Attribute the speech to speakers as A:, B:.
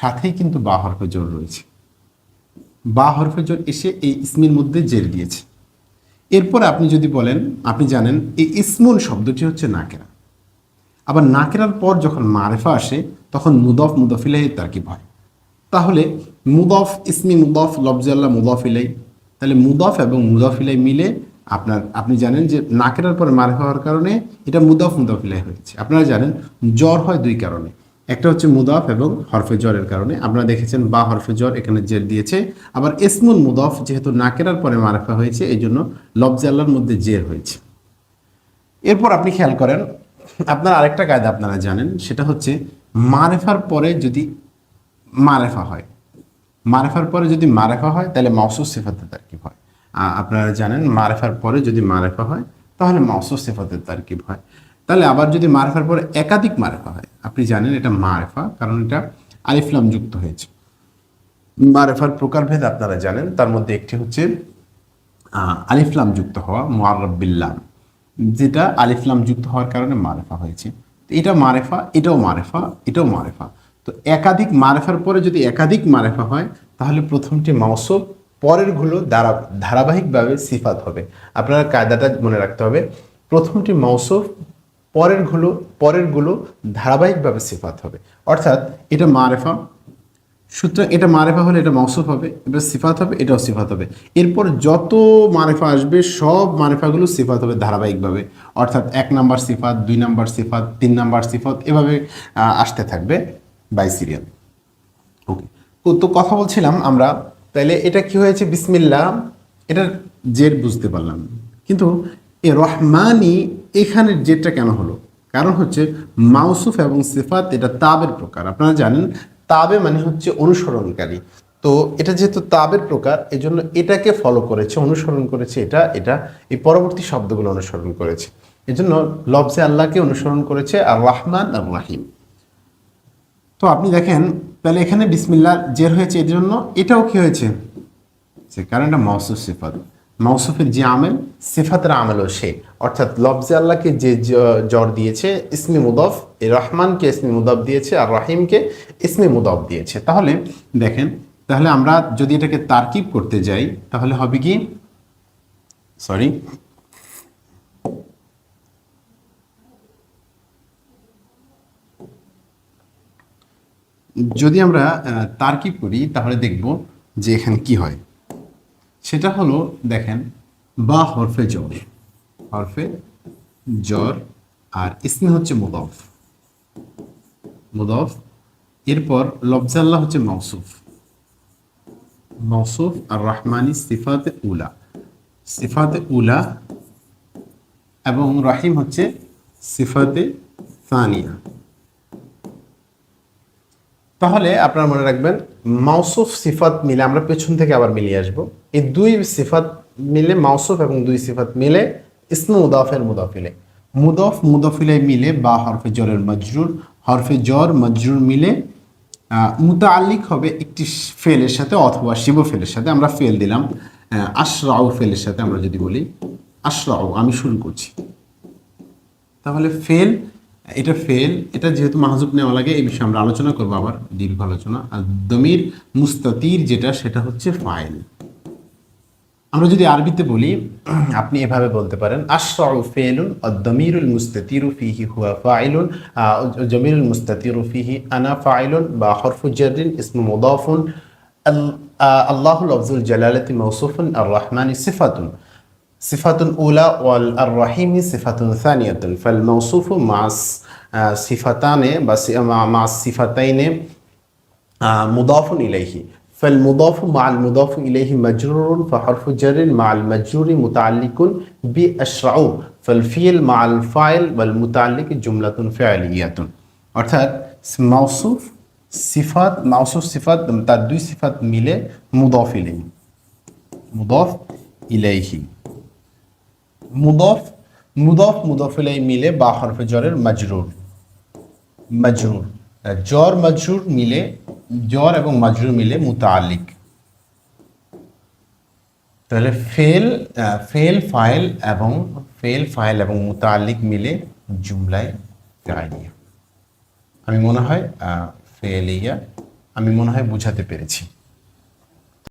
A: সাথেই কিন্তু বা হরফে জোর রয়েছে। বা হরফে জোর এসে এই ইসমির মধ্যে জের দিয়েছে। এরপর আপনি যদি বলেন, আপনি জানেন এই ইসমুন শব্দটি হচ্ছে নাকেরা। আবার নাকেরার পর যখন মারেফা আসে, তখন মুদফ মুদফিলাই তারকিব হয়। তাহলে মুদফ ইসমি, মুদফ লফজাল্লাহ মুদফিলাই। তাহলে মুদফ এবং মুদফিলাই মিলে আপনার, আপনি জানেন যে নাকেরার পরে মারেফা হওয়ার কারণে এটা মুদফ মুদফিলাই হয়েছে। আপনারা জানেন, জ্বর হয় দুই কারণে। একটা হচ্ছে মুদাফ এবং হরফে জ্বরের কারণে। আপনারা দেখেছেন বা হরফে জ্বর এখানে জের দিয়েছে। আবার ইসমুল মুদফ যেহেতু নাকেরার পরে মারাফা হয়েছে এই জন্য লফজে আল্লাহর মধ্যে জের হয়েছে। এরপর আপনি খেয়াল করেন, আপনার আরেকটা কায়দা আপনারা জানেন, সেটা হচ্ছে মারেফার পরে যদি মারেফা হয়। মারেফার পরে যদি মারেফা হয়, তাহলে মাউসুস সিফাতের তারকিব হয়। আপনারা জানেন মারেফার পরে যদি মারেফা হয়, তাহলে মাউসুস সিফাতের তারকিব হয়। তাহলে আবার যদি মারেফার পরে একাধিক মারেফা হয় আপনি জানেন এটা মারেফা কারণ এটা আলিফলাম যুক্ত হয়েছে। মারেফার প্রকারভেদ আপনারা জানেন, তার মধ্যে একটি হচ্ছে আলিফলাম যুক্ত হওয়া মোয়ারবিল্লাম যেটা আলিফলাম যুক্ত হওয়ার কারণে মারেফা হয়েছে। এটা মারেফা এটাও মারেফা এটাও মারেফা তো একাধিক মারেফার পরে যদি একাধিক মারেফা হয়, তাহলে প্রথমটি মাউসব পরেরগুলো দ্বারা ধারাবাহিকভাবে সিফাত হবে। আপনারা কায়দাটা মনে রাখতে হবে। প্রথমটি মাউসব পরেরগুলো পরেরগুলো ধারাবাহিকভাবে সিফাত হবে। অর্থাৎ এটা মারেফা, সুতরাং এটা মারেফা হলে এটা মৌসুফ হবে এবার সিফাত হবে, এটাও সিফাত হবে। এরপর যত মারেফা আসবে, সব মারেফাগুলো সিফাত হবে ধারাবাহিকভাবে। অর্থাৎ এক নাম্বার সিফাত, দুই নাম্বার সিফাত, তিন নাম্বার সিফাত, এভাবে আসতে থাকবে বাই সিরিয়াল ওকে তো কথা বলছিলাম আমরা তাহলে এটা কি হয়েছে? বিসমিল্লা এটার জের বুঝতে পারলাম কিন্তু এ রহমানি এখানের জেরটা কেন হলো? কারণ হচ্ছে মাউসুফ এবং সিফাত এটা তাবের প্রকার। আপনারা জানেন, তাবে মানে হচ্ছে অনুসরণকারী। তো এটা যেহেতু তাবের প্রকার, এজন্য এটাকে ফলো করেছে, অনুসরণ করেছে এটা এটা এই পরবর্তী শব্দগুলো অনুসরণ করেছে। এজন্য লফজে আল্লাহকে অনুসরণ করেছে আর রহমান আর রাহিম। তো আপনি দেখেন, তাহলে এখানে বিসমিল্লা জের হয়েছে এর জন্য, এটাও কি হয়েছে? কারণ এটা মৌসুফ সিফাত। মৌসুফের যে আমেল, সিফাতের আমেলও সে। অর্থাৎ লফজে আল্লাহকে যে জ্বর দিয়েছে, ইসমি মুদফ রহমানকে ইসমি মুদফ দিয়েছে, আর রহিমকে ইসমি মুদফ দিয়েছে। তাহলে দেখেন, তাহলে আমরা যদি এটাকে তারকিব করতে যাই, তাহলে হবে কি? সরি যদি আমরা তারকিব করি, তাহলে দেখব যে এখানে কি হয়। সেটা হলো, দেখেন, বা হরফে জ্বর হরফে জ্বর আর ইসমে হচ্ছে মুদফ। মুদফ, এরপর লফজাল্লাহ হচ্ছে মৌসুফ মৌসুফ আর রহমানি সিফাতে উলা। সিফাতে উলা এবং রাহিম হচ্ছে সিফাতে সানিয়া। তাহলে আপনারা মনে রাখবেন মাউসুফ সিফাত মিলে আমরা পেছন থেকে আবার মিলিয়ে আসব। এই দুই সিফাত মিলে মাউসুফ এবং দুই সিফাত মিলে ইসমু মুদাফের মুদাফিলে। মুদফ, মুদাফিলে মিলে বা হরফে জরের মজরুর, হরফে জর, মজরুর মিলে মুতাআল্লিক হবে একটি ফেলের সাথে অথবা শিব ফেলের সাথে। আমরা ফেল দিলাম আশরাউ ফেলের সাথে আমরা যদি বলি। আশরাউ, আমি শুরু করছি। তাহলে ফেল এটা ফেল এটা যেহেতু মাহজুব নেওয়া লাগে, এই বিষয়ে আমরা আলোচনা করব আবার, দীর্ঘ আলোচনা। আর দমির মুস্তাতির যেটা, সেটা হচ্ছে ফাইল আমরা যদি আরবিতে বলি, আপনি এভাবে বলতে পারেন, আশরাউ ফেলুন দমিরুল মুস্তাতিরু ফিহি হুয়া ফাইলুন জমিরুল মুস্তাতিরু ফিহি আনা ফাইলুন, বা হরফু জারিন ইসমু মুদাফুন আল্লাহু লফজুল জালালাতি মৌসুফুন আর রহমানি সিফাতুন। صفة أولى والرحيم صفة ثانية فالموصوف مع الس- آه، صفتان بس مع مع الصفتين آه، مضاف إليه فالمضاف مع المضاف إليه مجرور فحرف جر مع المجرور متعلق بأشرع فالفيل مع الفاعل والمتعلق جملة فعلية অর্থাৎ মাউসুফ সিফাত মাউসুফ সিফাত তার দুই সিফাত মিলে মুদফ ইলাইহি মুদফ ইলাইহি মুদফ মুদফ মুদফিলাই মিলে বা হরফে জ্বরের মজরুর। মজরুর। জ্বর মজরুর মিলে জ্বর এবং মজরুর মিলে মুতালিক তাহলে ফেল ফেল ফাইল এবং ফেল ফাইল এবং মুতালিক মিলে জুমলায় ফেরাইয়া আমি মনে হয় আহ, ফেলিয়া আমি মনে হয় বোঝাতে পেরেছি।